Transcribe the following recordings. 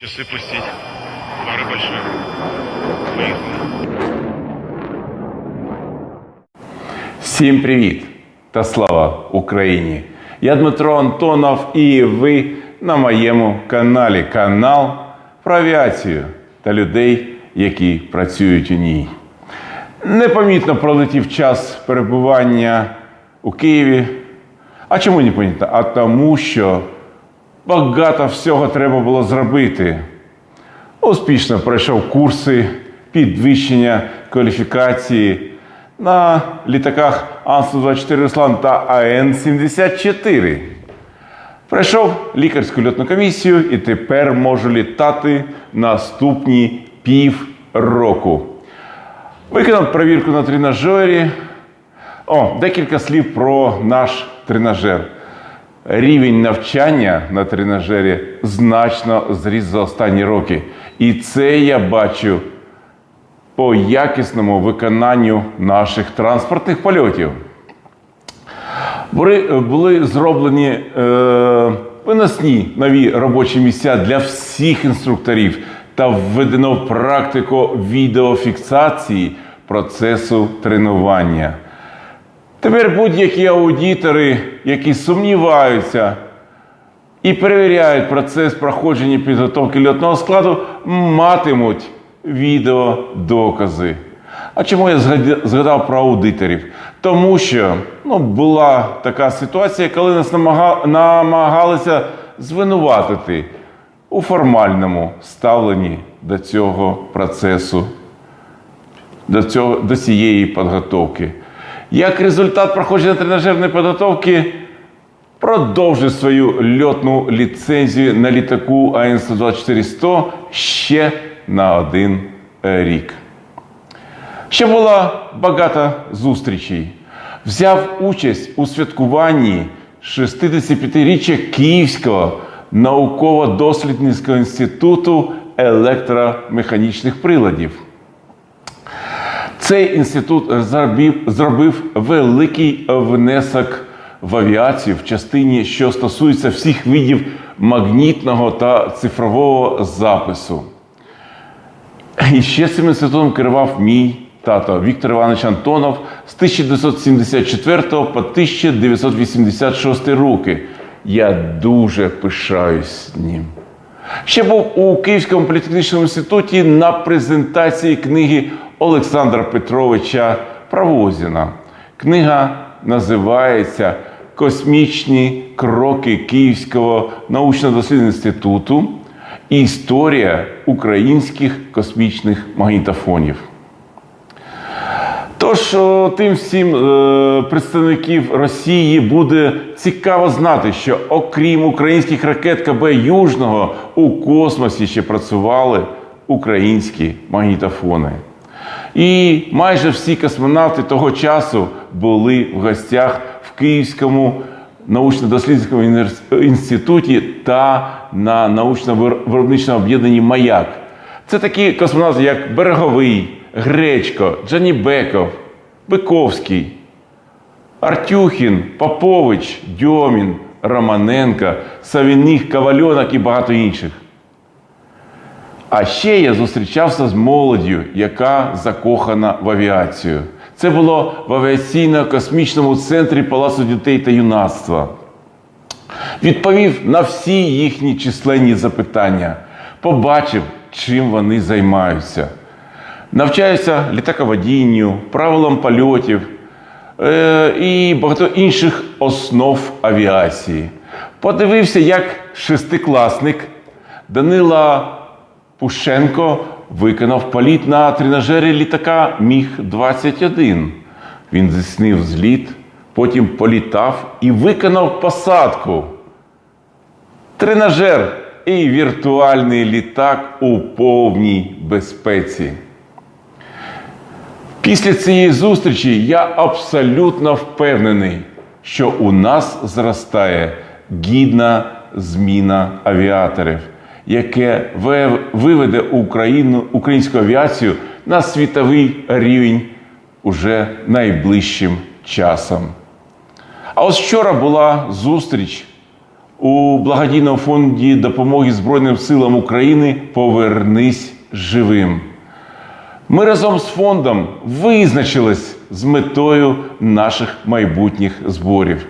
Часы пустить. Пары большие. Поехали. Всім привіт та слава Україні! Я Дмитро Антонов і ви на моєму каналі канал про авіацію та людей, які працюють у ній. Непомітно пролетів час перебування у Києві. А чому непомітно? А тому, що багато всього треба було зробити. Успішно пройшов курси підвищення кваліфікації на літаках Ан-124 Руслан та АН-74. Пройшов лікарську льотну комісію і тепер можу літати наступні пів року. Виконав перевірку на тренажері. О, декілька слів про наш тренажер. Рівень навчання на тренажері значно зріс за останні роки. І це я бачу по якісному виконанню наших транспортних польотів. Були, зроблені е, виносні нові робочі місця для всіх інструкторів та введено в практику відеофіксації процесу тренування. Тепер будь-які аудитори, які сумніваються і перевіряють процес проходження підготовки льотного складу, матимуть відеодокази. А чому я згадав про аудиторів? Тому що ну, була така ситуація, коли нас намагалися звинуватити у формальному ставленні до цього процесу до, цього, до цієї підготовки. Як результат проходження тренажерної підготовки продовжив свою льотну ліцензію на літаку АН-124-100 ще на один е, рік. Ще було багато зустрічей. Взяв участь у святкуванні 65-річчя Київського науково-дослідницького інституту електромеханічних приладів. Цей інститут зробив, зробив великий внесок в авіацію в частині, що стосується всіх видів магнітного та цифрового запису. І ще цим інститутом керував мій тато Віктор Іванович Антонов з 1974 по 1986 роки. Я дуже пишаюсь ним. Ще був у Київському політехнічному інституті на презентації книги Олександра Петровича Правозіна. Книга називається Космічні кроки Київського научно-дослідного інституту. Історія українських космічних магнітофонів. Тож тим всім е, представників Росії буде цікаво знати, що окрім українських ракет КБ Южного у космосі ще працювали українські магнітофони. І майже всі космонавти того часу були в гостях в Київському научно-дослідницькому інституті та на научно-виробничому об'єднанні Маяк. Це такі космонавти, як Береговий, Гречко, Джанібеков, Биковський, Артюхін, Попович, Дьомін, Романенко, Савіних, Ковальонок і багато інших. А ще я зустрічався з молоддю, яка закохана в авіацію. Це було в авіаційно-космічному центрі Палацу дітей та юнацтва. Відповів на всі їхні численні запитання, побачив, чим вони займаються. Навчаюся літаководінню, правилам польотів е, і багато інших основ авіації. Подивився, як шестикласник Данила Пушенко виконав політ на тренажері літака Міг-21. Він здійснив зліт, потім політав і виконав посадку. Тренажер і віртуальний літак у повній безпеці. Після цієї зустрічі я абсолютно впевнений, що у нас зростає гідна зміна авіаторів, яке виведе Україну, українську авіацію на світовий рівень уже найближчим часом. А ось вчора була зустріч у благодійному фонді допомоги Збройним силам України Повернись живим. Ми разом з фондом визначились з метою наших майбутніх зборів.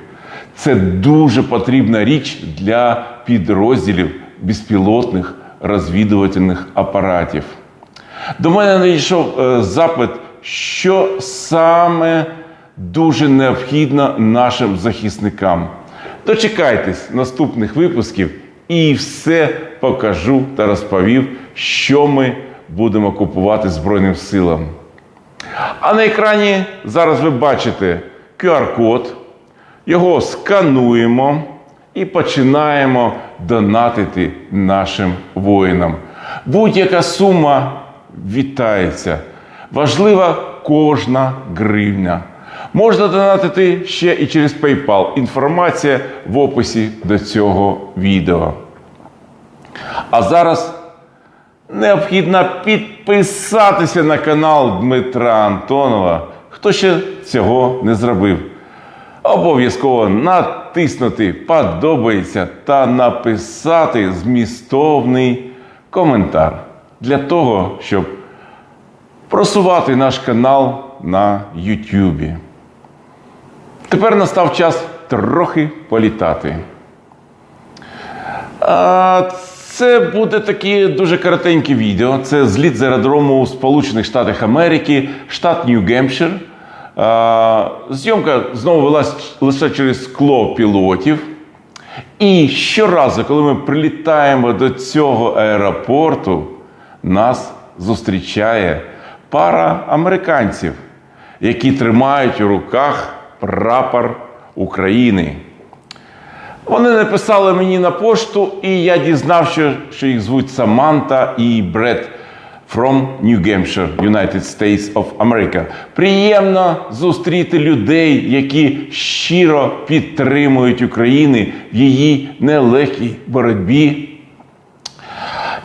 Це дуже потрібна річ для підрозділів безпілотних розвідувальних апаратів. До мене надійшов е, запит, що саме дуже необхідно нашим захисникам. Дочекайтесь наступних випусків і все покажу та розповів, що ми будемо купувати Збройним силам. А на екрані зараз ви бачите QR-код, його скануємо і починаємо донатити нашим воїнам. Будь-яка сума вітається. Важлива кожна гривня. Можна донатити ще і через PayPal. Інформація в описі до цього відео. А зараз необхідно підписатися на канал Дмитра Антонова. Хто ще цього не зробив? Обов'язково натиснути подобається та написати змістовний коментар для того, щоб просувати наш канал на YouTube. Тепер настав час трохи політати. А, Це буде таке дуже коротеньке відео. Це зліт з аеродрому Сполучених Штатах Америки, штат Нью-Гемпшир. Зйомка знову велась лише через скло пілотів. І щоразу, коли ми прилітаємо до цього аеропорту, нас зустрічає пара американців, які тримають у руках прапор України. Вони написали мені на пошту, і я дізнався, що їх звуть Саманта і Бред from New Hampshire, United States of America. Приємно зустріти людей, які щиро підтримують Україну в її нелегкій боротьбі.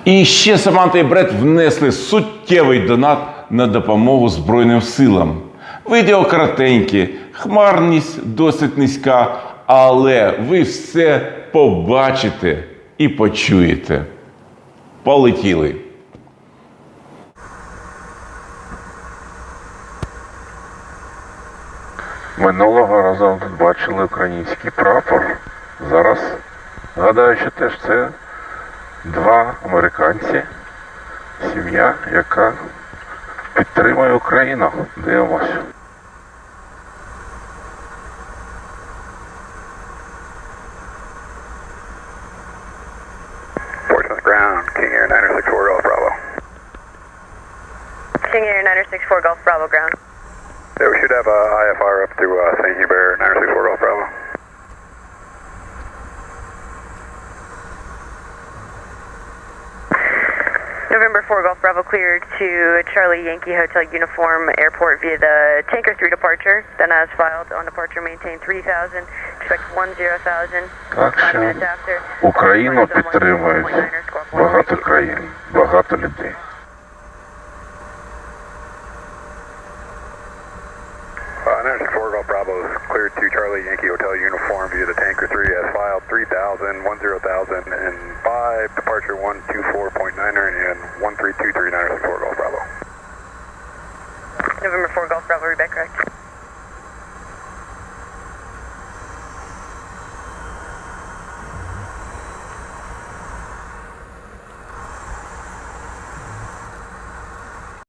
І ще Саманта і Бред внесли суттєвий донат на допомогу Збройним силам. Відео коротеньке, хмарність досить низька, але ви все побачите і почуєте. Полетіли. Минулого разу тут бачили український прапор. Зараз гадаю, що теж це два американці, сім'я, яка підтримує Україну. Дивимось. Portsmouth ground, King Air 964 Golf King Air 964 Golf Bravo ground. Yeah, we should have a IFR up to uh, St. Hubert 964 Golf Bravo. November 4 Golf Bravo cleared to Charlie Yankee Hotel Uniform Airport via the Tanker 3 departure. Then as filed on departure maintain 3000. Expect 10,000. Так 5 що minutes after. Україну Flight zone підтримують 1.9, squawk багато 132. країн, багато людей. Cleared to Charlie Yankee Hotel Uniform via the Tanker 3 as filed 3000, 10,000, and 5, departure 124.9er and 1323 964 Golf Bravo. November 4 Golf Bravo, read back correct.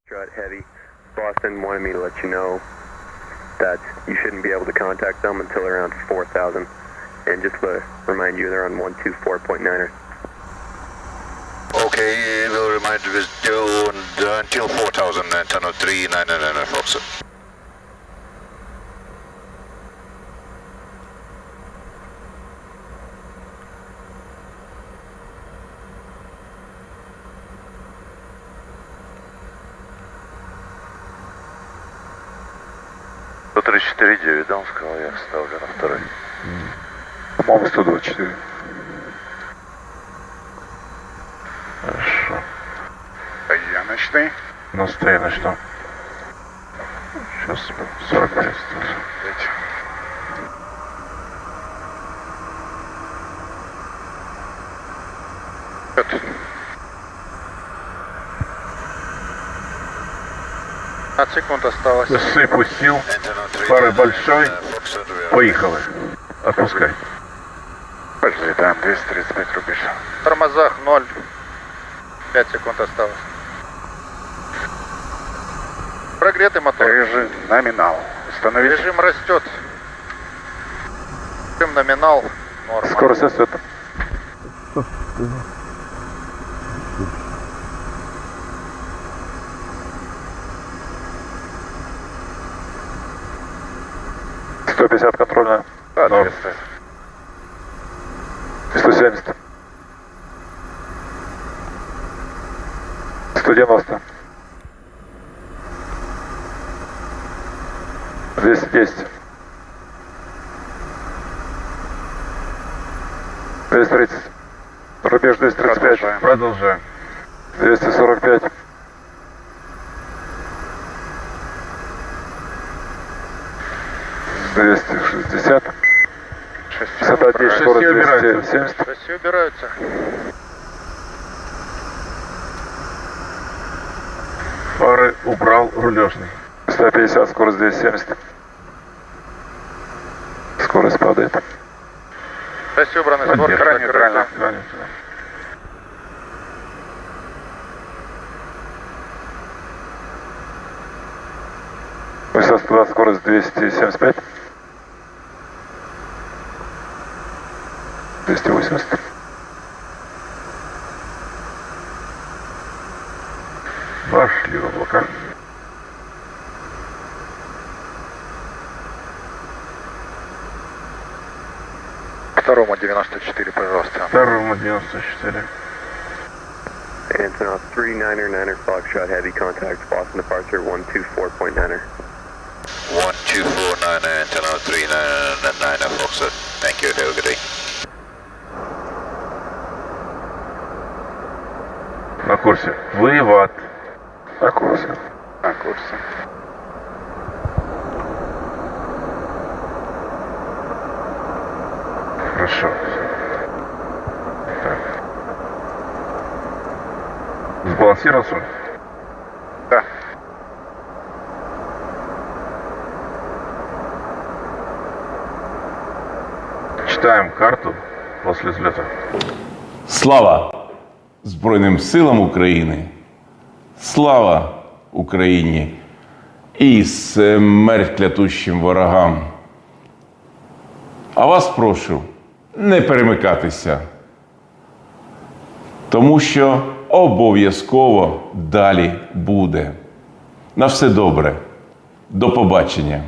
Strut Heavy. Boston wanted me to let you know that you shouldn't be able to contact them until around 4,000. And just to remind you, they're on 124.9. Okay, we'll remind you it's due until 4,000 and 1003 999 Foxer. 103,49, да, он сказал, я ставлю на второй. По-моему, 124. Хорошо. А я ночный? Ну, стой, ночной. Сейчас 40 осталось. 5 секунд осталось. Сыпь пустил, пары большой, поехали. Отпускай. Пошли, там 235 рубеж. Тормозах 0. 5 секунд осталось. Прогретый мотор. Режим номинал. Установить. Режим растет. Режим номинал. Норма. Скорость растет. Thank you. 150 контрольная. Соответствует. Но... 170. 190. 210. 230. Рубеж 235. Продолжаем. Продолжаем. 245. Двести шестьдесят. Высота 10, Шасси скорость убирается. 270. Шасси убираются. Фары убрал рулежный. 150, скорость 270. Скорость падает. Шасси убраны, сборка Крайне, крайне. Высота 120, скорость 275. 280. Пошли в облака. Второму 94, пожалуйста. Второму 94. Antonov 39er, 9er, Foxtrot, heavy contact, Boston departure 124.9er. 1249 antenna 39 Foxtrot. Thank you, have a good day. Курсе. Вывод. На курсе. На курсе. Хорошо. Так. Сбалансировался? Да. Читаем карту после взлета. Слава Збройним силам України! Слава Україні! І смерть клятущим ворогам! А вас прошу не перемикатися, тому що обов'язково далі буде. На все добре. До побачення.